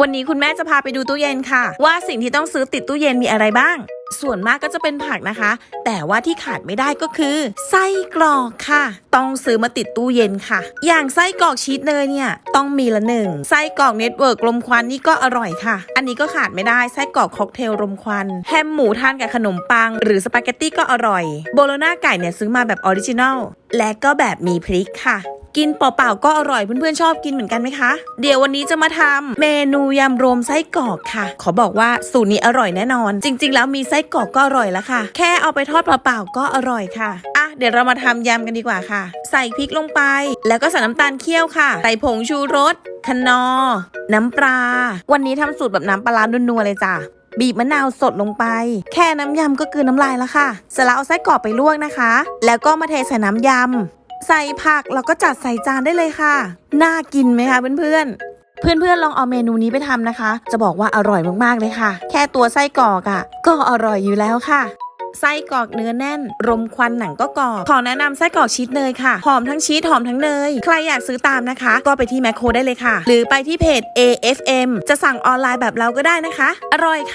วันนี้คุณแม่จะพาไปดูตู้เย็นค่ะ ว่าสิ่งที่ต้องซื้อติดตู้เย็นมีอะไรบ้าง ส่วนมากก็จะเป็นผักนะคะ แต่ว่าที่ขาดไม่ได้ก็คือ ไส้กรอกค่ะ ต้องซื้อมาติดตู้เย็นค่ะ อย่างไส้กรอกชีสเนยเนี่ยต้องมีละหนึ่งไส้กรอกเน็ตเวิร์กลมควันนี่ก็อร่อยค่ะ อันนี้ก็ขาดไม่ได้ไส้กรอกค็อกเทลลมควันแฮมหมูทานกับขนมปัง หรือสปาเกตตี้ก็อร่อย โบโลน่าไก่เนี่ยซื้อมาแบบออริจินัลและก็แบบมีพริกค่ะ กินเปล่าๆก็อร่อยเพื่อนๆชอบกินเหมือนกันไหมคะ เดี๋ยววันนี้จะมาทำเมนูยำรวมไส้กรอกค่ะ ขอบอกว่าสูตรนี้อร่อยแน่นอน จริง ๆ แล้วมีไส้กรอกก็อร่อยแล้วค่ะ แค่เอาไปทอดเปล่าๆก็อร่อยค่ะอะเดี๋ยวเรามาทำยำกันดีกว่าค่ะ ใส่พริกลงไป แล้วก็ใส่น้ำตาลเคี่ยวค่ะ ใส่ผงชูรสคะนอ น้ำปลา วันนี้ทำสูตรแบบน้ำปลาร้านัวๆเลยจ้ะบีบมะนาวสดลงไป แค่น้ำยำก็คือน้ำลายแล้วค่ะเสร็จแล้วเอาไส้กรอกไปลวกนะคะ แล้วก็มาเทใส่น้ำยำ ใส่ผักแล้วก็จัดใส่จานได้เลยค่ะ น่ากินไหมคะเพื่อนๆเพื่อนๆ ลองเอาเมนูนี้ไปทำนะคะ จะบอกว่าอร่อยมากๆ เลยค่ะ แค่ตัวไส้กรอกอะ่ะ ก็อร่อยอยู่แล้วค่ะ ไส้กรอกเนื้อแน่น รมควันหนังก็กรอบ ขอแนะนำไส้กรอกชีสเนยค่ะ หอมทั้งชีสหอมทั้งเนย ใครอยากซื้อตามนะคะ ก็ไปที่แมคโครได้เลยค่ะ หรือไปที่เพจ AFM จะสั่งออนไลน์แบบเราก็ได้นะคะ อร่อยค่ะ